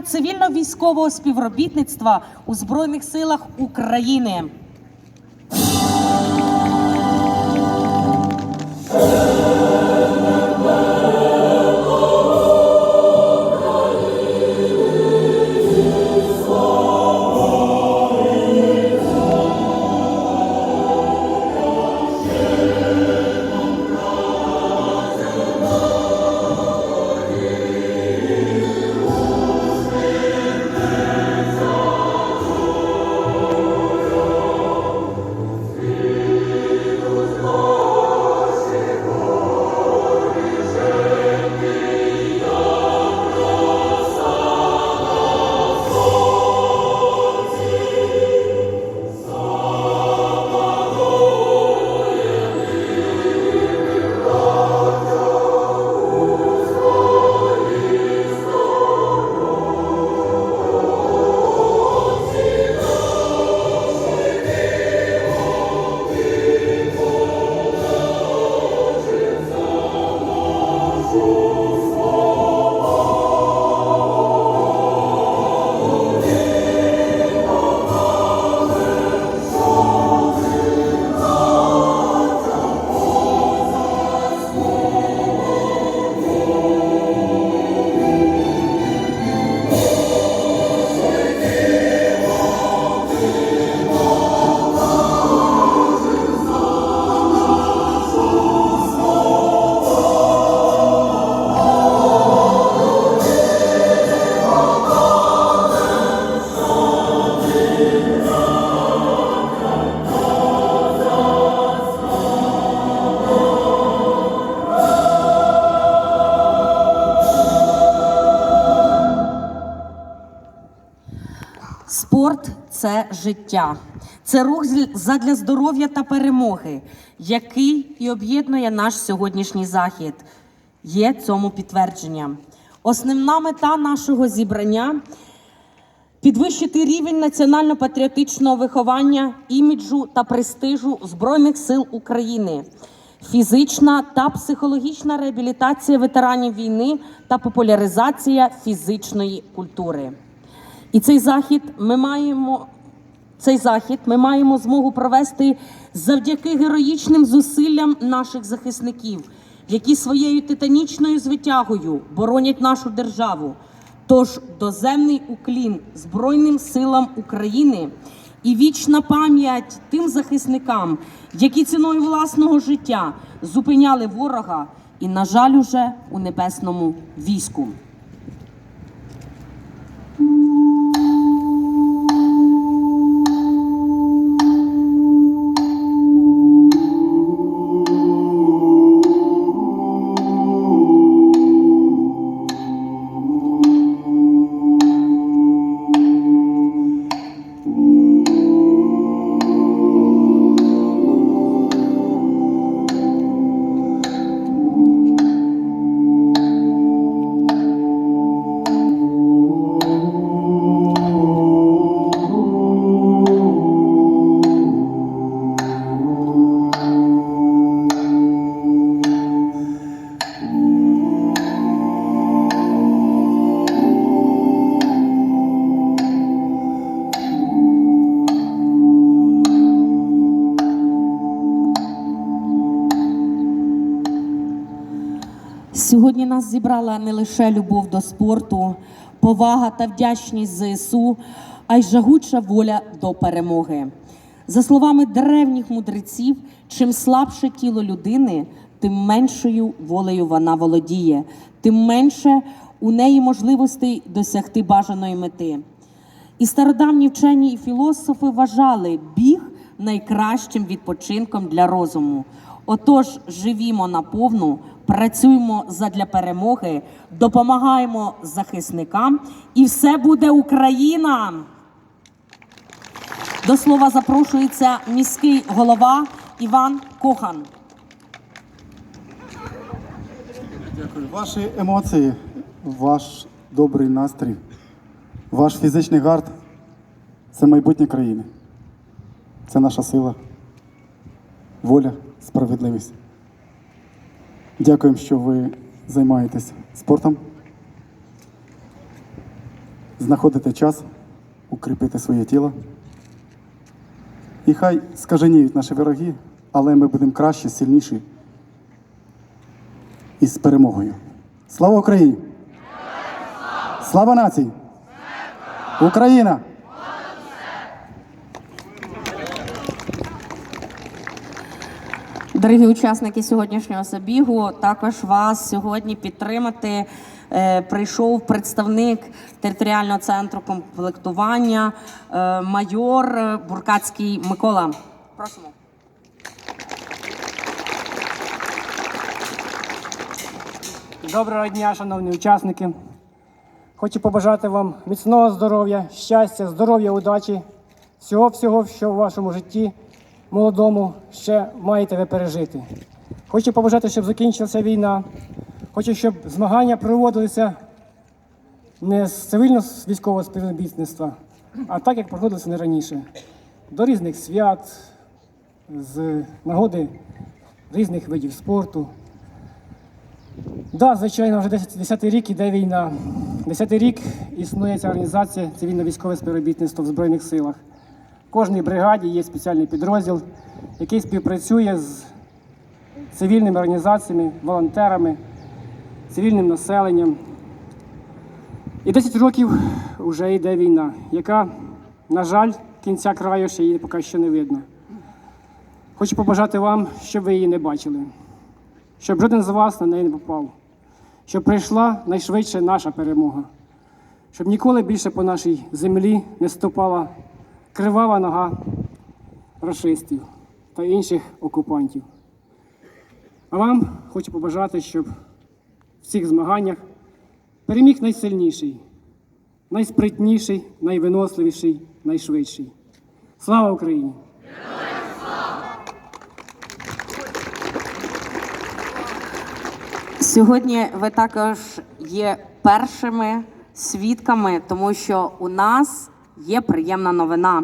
цивільно-військового співробітництва у Збройних силах України. Спорт це життя, це рух задля здоров'я та перемоги, який і об'єднує наш сьогоднішній захід. Є цьому підтвердження. Основна мета нашого зібрання підвищити рівень національно-патріотичного виховання, іміджу та престижу Збройних сил України, фізична та психологічна реабілітація ветеранів війни та популяризація фізичної культури. І цей захід ми маємо. Цей захід ми маємо змогу провести завдяки героїчним зусиллям наших захисників, які своєю титанічною звитягою боронять нашу державу. Тож доземний уклін Збройним силам України і вічна пам'ять тим захисникам, які ціною власного життя зупиняли ворога і, на жаль, уже у небесному війську. Сьогодні нас зібрала не лише любов до спорту, повага та вдячність ЗСУ, а й жагуча воля до перемоги. За словами древніх мудреців, чим слабше тіло людини, тим меншою волею вона володіє, тим менше у неї можливостей досягти бажаної мети. І стародавні вчені і філософи вважали біг найкращим відпочинком для розуму. Отож, живімо наповну, працюємо задля перемоги, допомагаємо захисникам, і все буде Україна. До слова запрошується міський голова Іван Кохан. Дякую. Ваші емоції, ваш добрий настрій, ваш фізичний гард це майбутнє країни. Це наша сила, воля, справедливість. Дякуємо, що ви займаєтесь спортом. знаходите час укріпити своє тіло. І хай скаженіють наші вороги, але ми будемо кращі, сильніші і з перемогою. Слава Україні! Слава нації! Україна! Дорогі учасники сьогоднішнього забігу, також вас сьогодні підтримати е, прийшов представник територіального центру комплектування, е, майор е, Буркацький Микола. Просимо. Доброго дня, шановні учасники. Хочу побажати вам міцного здоров'я, щастя, здоров'я, удачі, всього всього, що в вашому житті молодому ще маєте ви пережити. Хочу побажати, щоб закінчилася війна. Хочу, щоб змагання проводилися не з цивільно військового співробітництва, а так, як проходилося не раніше. До різних свят, з нагоди різних видів спорту. Да, звичайно, вже 10, 10 рік іде війна. 10 рік існує ця організація цивільно-військове співробітництво в Збройних силах. Кожній бригаді є спеціальний підрозділ, який співпрацює з цивільними організаціями, волонтерами, цивільним населенням. І 10 років вже йде війна, яка, на жаль, кінця краю ще її поки що не видно. Хочу побажати вам, щоб ви її не бачили щоб жоден з вас на неї не попав, щоб прийшла найшвидше наша перемога, щоб ніколи більше по нашій землі не ступала кривава нога рашистів та інших окупантів. А вам хочу побажати, щоб в цих змаганнях переміг найсильніший, найспритніший, найвиносливіший, найшвидший. Слава Україні! Сьогодні ви також є першими свідками, тому що у нас є приємна новина.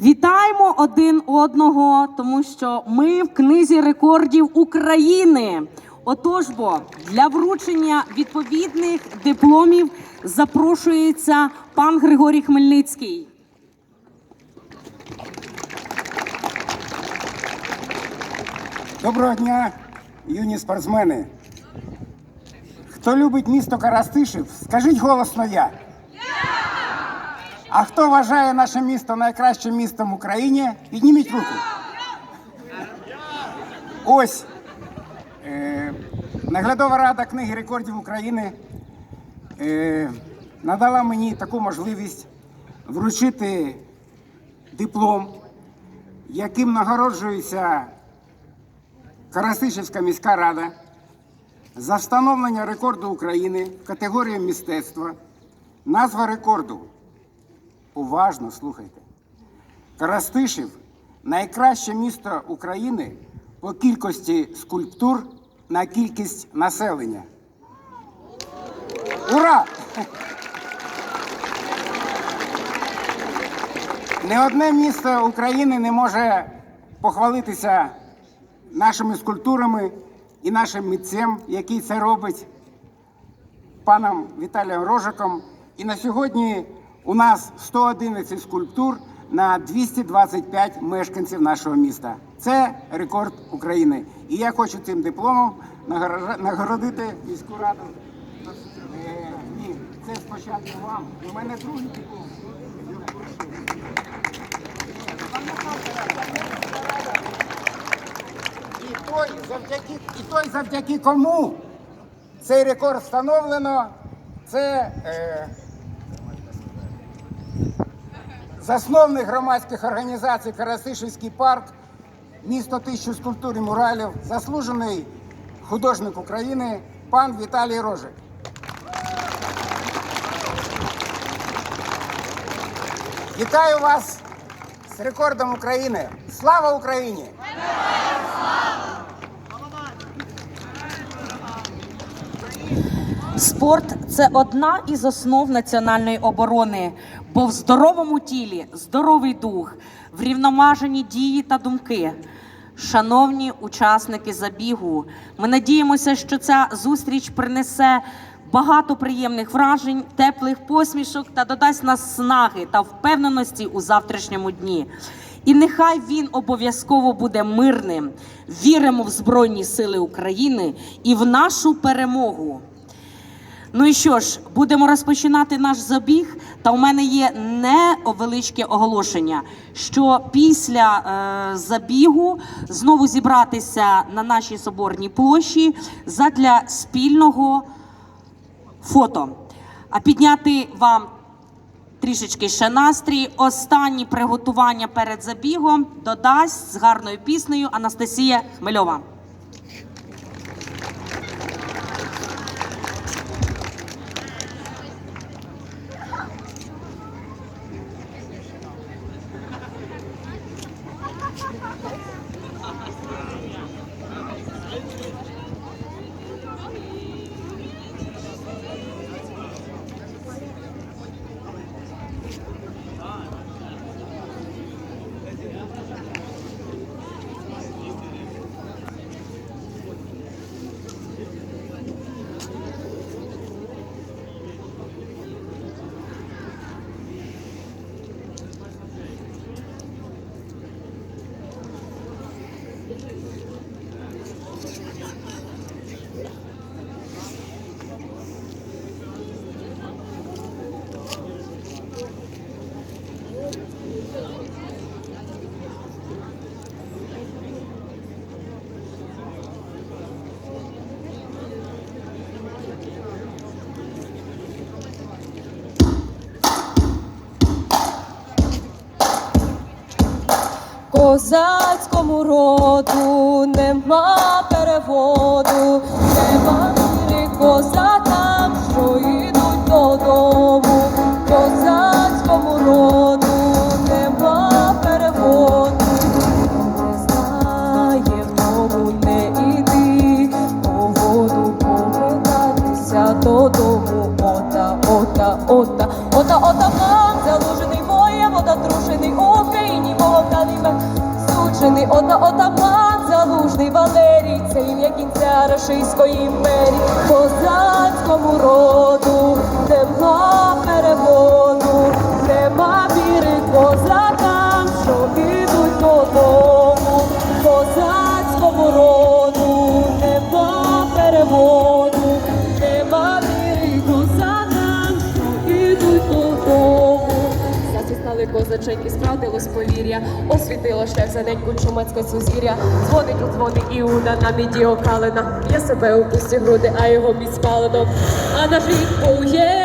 Вітаємо один одного, тому що ми в книзі рекордів України. Отож бо для вручення відповідних дипломів запрошується пан Григорій Хмельницький. Доброго дня, юні спортсмени. Хто любить місто Карастишів, скажіть голосно я. А хто вважає наше місто найкращим містом в Україні, підніміть руку. Ось е, наглядова рада книги рекордів України е, надала мені таку можливість вручити диплом, яким нагороджується Карастишівська міська рада за встановлення рекорду України в категорії мистецтва. Назва рекорду. Уважно слухайте. Карастишів найкраще місто України по кількості скульптур на кількість населення. Ура! Не одне місто України не може похвалитися нашими скульптурами і нашим митцем, який це робить, паном Віталієм Рожиком. І на сьогодні у нас 111 скульптур на 225 мешканців нашого міста. Це рекорд України. І я хочу цим дипломом нагородити міську раду. Е, ні, це спочатку вам. У мене другий диплом. І той завдяки, і той завдяки кому цей рекорд встановлено, це е, засновник громадських організацій Карасишівський парк, місто тисячу скульптур і муралів, заслужений художник України пан Віталій Рожик. Вітаю вас з рекордом України! Слава Україні! Спорт це одна із основ національної оборони, бо в здоровому тілі здоровий дух, врівноважені дії та думки. Шановні учасники забігу, ми надіємося, що ця зустріч принесе багато приємних вражень, теплих посмішок та додасть нас снаги та впевненості у завтрашньому дні. І нехай він обов'язково буде мирним. Віримо в Збройні Сили України і в нашу перемогу. Ну і що ж, будемо розпочинати наш забіг. Та у мене є невеличке оголошення, що після е, забігу знову зібратися на нашій соборній площі задля спільного фото. А підняти вам трішечки ще настрій. Останні приготування перед забігом додасть з гарною піснею Анастасія Хмельова. Козацькому роду нема переводу, нема віри козакам, що йдуть додому. Козацькому роду нема переводу, не знає, тому не іди, погоду повертатися додому. Ота, ота, ота, ота, ота, пан залужений воєм, ота трушений сучений, ота, отаман, залужний Валерій, це ім'я кінця Рашиської імперії, козацькому роду, нема переводу, нема віри козакам, Заціснали і справдилось повір'я, освітило шлях за неньку чумацьке сузір'я. Дзвонить у дзвони Іуда на міді окалена. Я себе у пусті груди, а його міць спалено. А на рік бує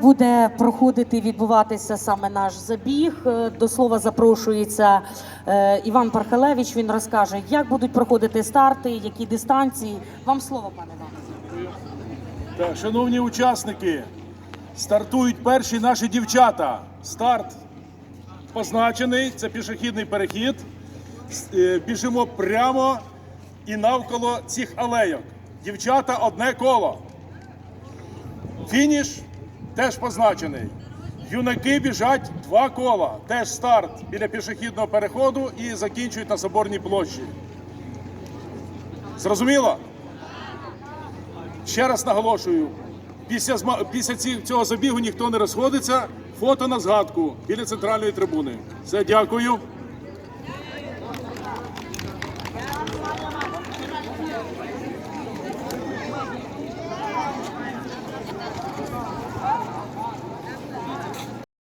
буде проходити відбуватися саме наш забіг? Е, До слова запрошується е, Іван Пархалевич. Він розкаже, як будуть проходити старти, які дистанції. Вам слово, пане Іване. Так, шановні учасники, стартують перші наші дівчата. Старт позначений, це пішохідний перехід. Е, Біжимо прямо і навколо цих алейок. Дівчата одне коло. Фініш теж позначений. Юнаки біжать два кола. Теж старт біля пішохідного переходу і закінчують на соборній площі. Зрозуміло? Ще раз наголошую: після, після цього забігу ніхто не розходиться. Фото на згадку біля центральної трибуни. Все, дякую.